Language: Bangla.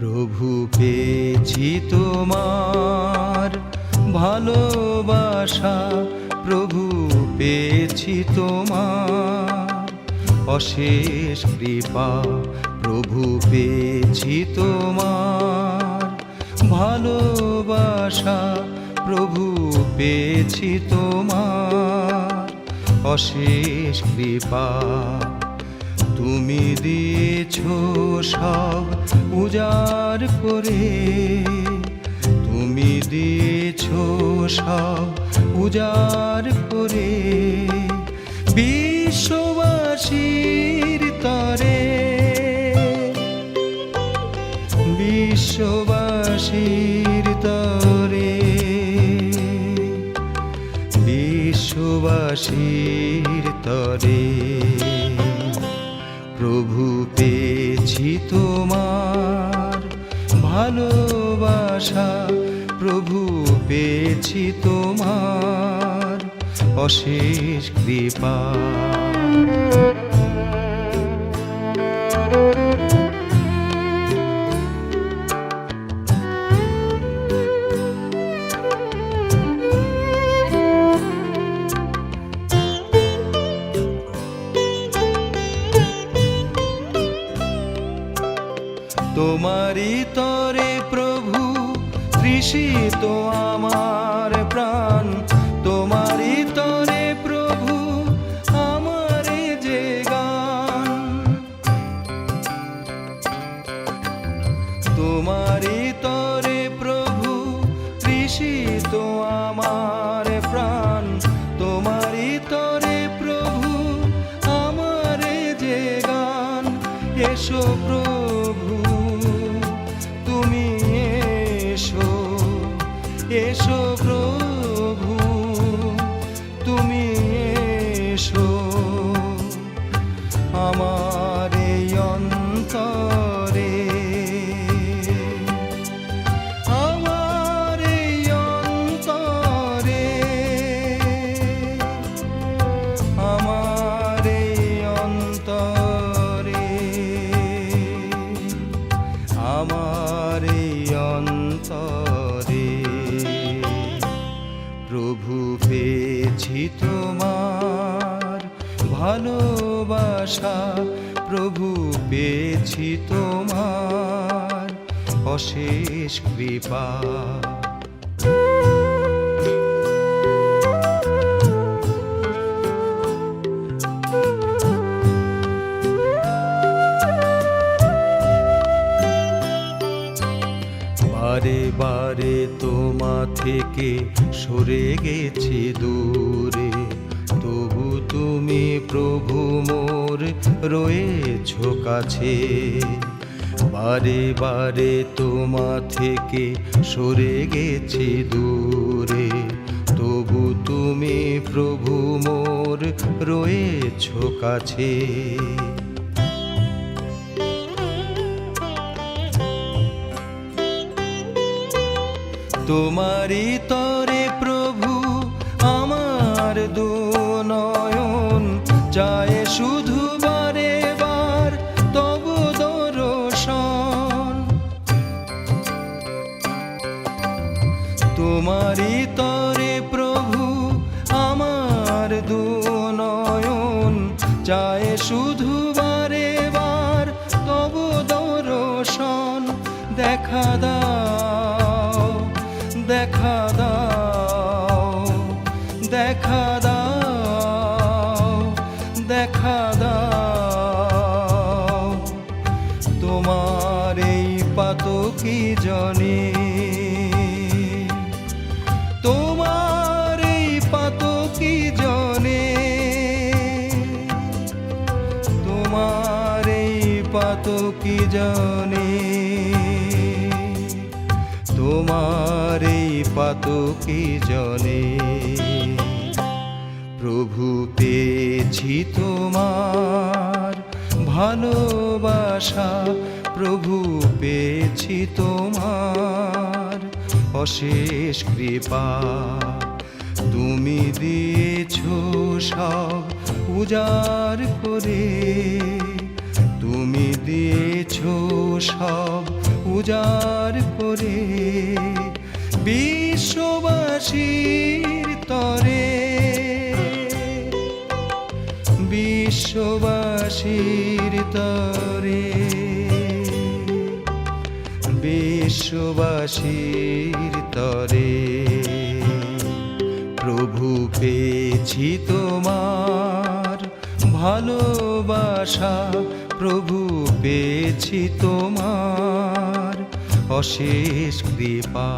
প্রভু পেয়েছি তোমার ভালোবাসা, প্রভু পেয়েছি তোমার অশেষ কৃপা, প্রভু পেয়েছি তোমার ভালোবাসা, প্রভু পেয়েছি তোমার অশেষ কৃপা। তুমি দিয়েছ সব উজাড় করে। তুমি দিয়েছ সব উজাড় করে। বিশ্ববাসীর তরে। বিশ্ববাসীর তরে। বিশ্ববাসীর তরে। প্রভু পেয়েছি তোমার ভালোবাসা। প্রভু পেয়েছি তোমার অশেষ কৃপা। তোমারই তরে প্রভু তৃষিত আমার প্রাণ। তোমারই তরে প্রভু আমার যে গান। তোমারই তরে প্রভু তৃষিত আমার প্রাণ। তোমারই তরে প্রভু আমার যে গান। এসো প্রভু। এসো প্রভু তুমি এসো। আমার ভালোবাসা প্রভু পেয়েছি তোমার অশেষ কৃপা। বারে বারে তোমা থেকে সরে গেছি দূরে। তুমি প্রভু মোর রয়েছ কাছে। বারে বারে তোমা থেকে সরে গেছি দূরে। তবু তুমি প্রভু মোর রয়েছ কাছে। তোমারই তরে তোমারই তরে প্রভু, আমার দুনয়ন চায় শুধু বারে বার তবু দর্শন দেখা দাও দেখা দাও দেখা দাও দেখা দাও। তোমার এই পাতকি জনে পাতকি জনে? তোমার এই পাতকি জনে? প্রভু পেয়েছি তোমার ভালোবাসা প্রভু পেয়েছি তোমার অশেষ কৃপা। তুমি দিয়েছ সব উজাড় করে। তুমি দিয়েছ সব উজাড় করে বিশ্ববাসীর তরে। বিশ্ববাসীর তরে। বিশ্ববাসীর তরে। প্রভু পেয়েছি তোমার ভালোবাসা প্রভু পেয়েছি তোমার অশেষ কৃপা।